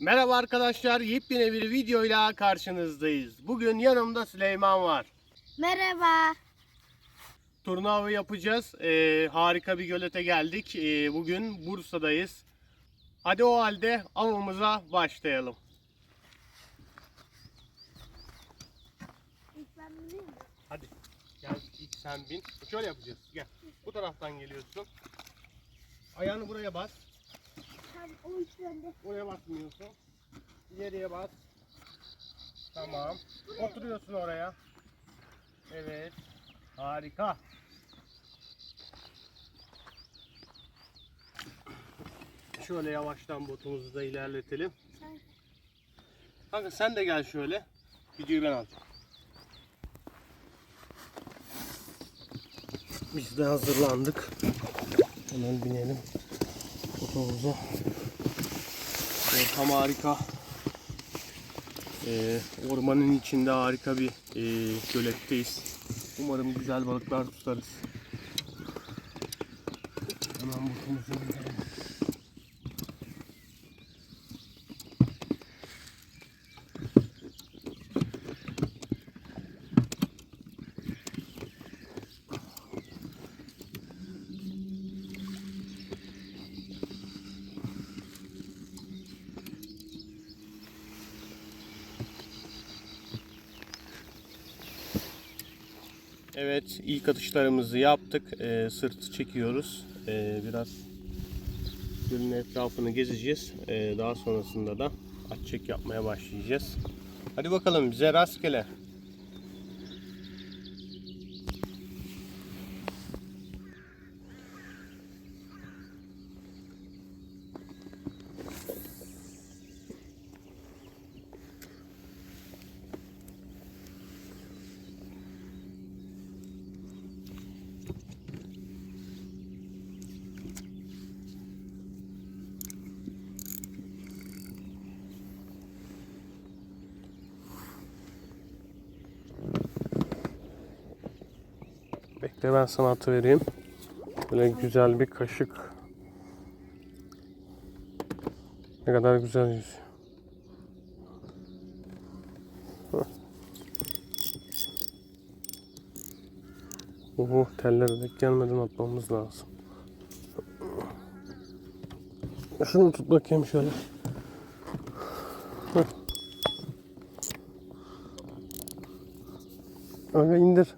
Merhaba arkadaşlar, yepyeni bir videoyla karşınızdayız. Bugün yanımda Süleyman var. Merhaba. Turnuva yapacağız. Ee, harika bir gölete geldik. Ee, bugün Bursa'dayız. Hadi o halde avımıza başlayalım. Hadi gel ilk sen bin. Şöyle yapacağız. Gel. Bu taraftan geliyorsun. Ayağını buraya bas. Oraya basmıyorsun. İleriye bas. Tamam. Oturuyorsun oraya. Evet. Harika. Şöyle yavaştan botumuzu da ilerletelim. Kanka sen de gel şöyle. Videoyu ben alacağım. Biz de hazırlandık. Hemen binelim. Botumuza. Ortam harika. Ee, ormanın içinde harika bir e, göletteyiz. Umarım güzel balıklar tutarız. Hemen botumuzu Evet ilk atışlarımızı yaptık. Ee, sırtı çekiyoruz. Ee, biraz gölün etrafını gezeceğiz. Ee, daha sonrasında da at çek yapmaya başlayacağız. Hadi bakalım bize rastgele. Bekle ben sana atı vereyim. Böyle güzel bir kaşık. Ne kadar güzel yüzüyor. Oho tellere dek gelmeden atmamız lazım. Şunu tut bakayım şöyle. Öyle indir.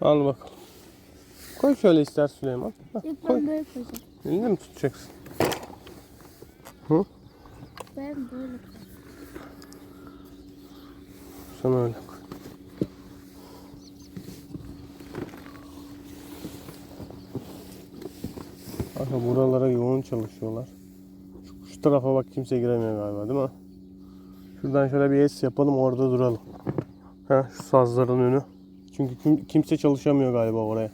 Al bakalım. Koy şöyle ister Süleyman. Hah, İlk koy. ben böyle koyacağım. Elinde mi tutacaksın? Ben böyle koyacağım. Sen öyle koy. Kanka buralara yoğun çalışıyorlar. Şu, şu tarafa bak kimse giremiyor galiba değil mi? Şuradan şöyle bir es yapalım orada duralım. Heh, şu sazların önü. Çünkü kim- kimse çalışamıyor galiba oraya.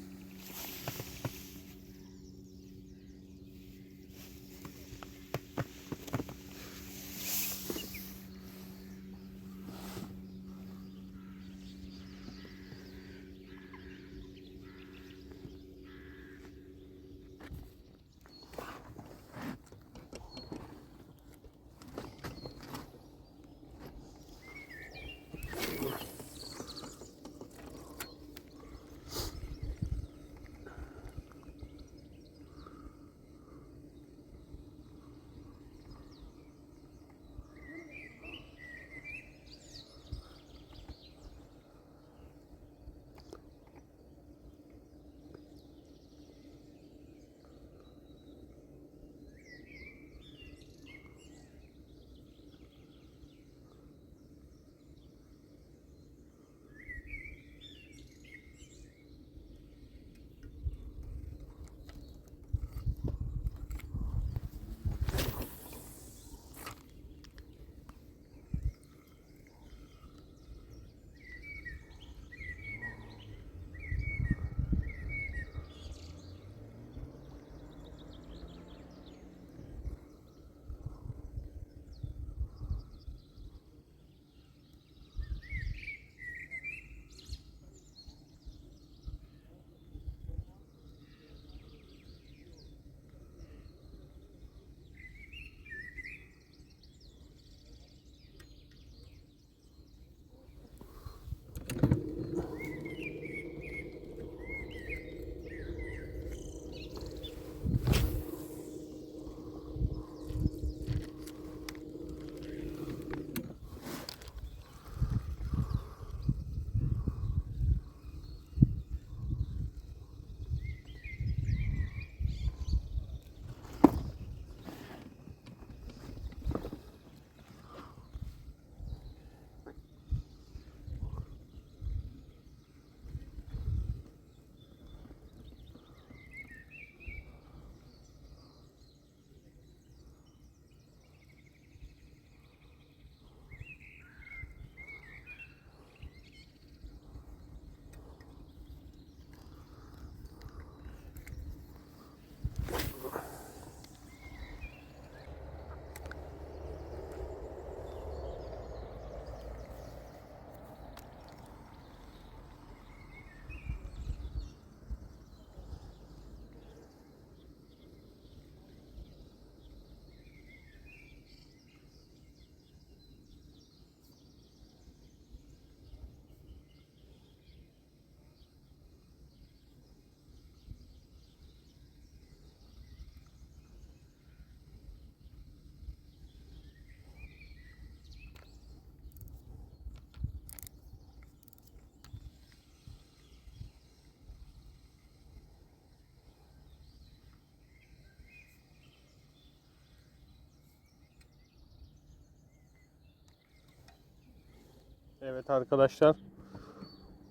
Evet arkadaşlar.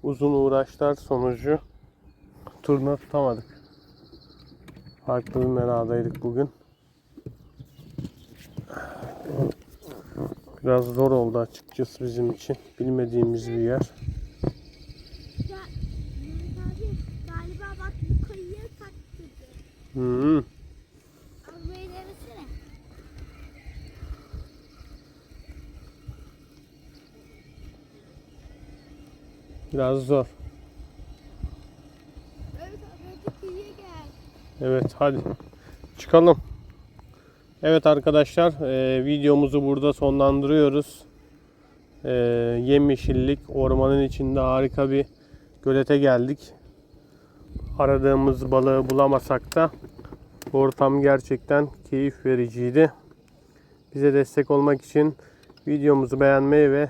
Uzun uğraşlar sonucu turna tutamadık. Farklı bir meradaydık bugün. Biraz zor oldu açıkçası bizim için. Bilmediğimiz bir yer. Ya abi galiba bak bu kayıya taktırdı. Hmm. Biraz zor. Evet hadi çıkalım. Evet arkadaşlar e, videomuzu burada sonlandırıyoruz. E, yemyeşillik ormanın içinde harika bir gölete geldik. Aradığımız balığı bulamasak da ortam gerçekten keyif vericiydi. Bize destek olmak için videomuzu beğenmeyi ve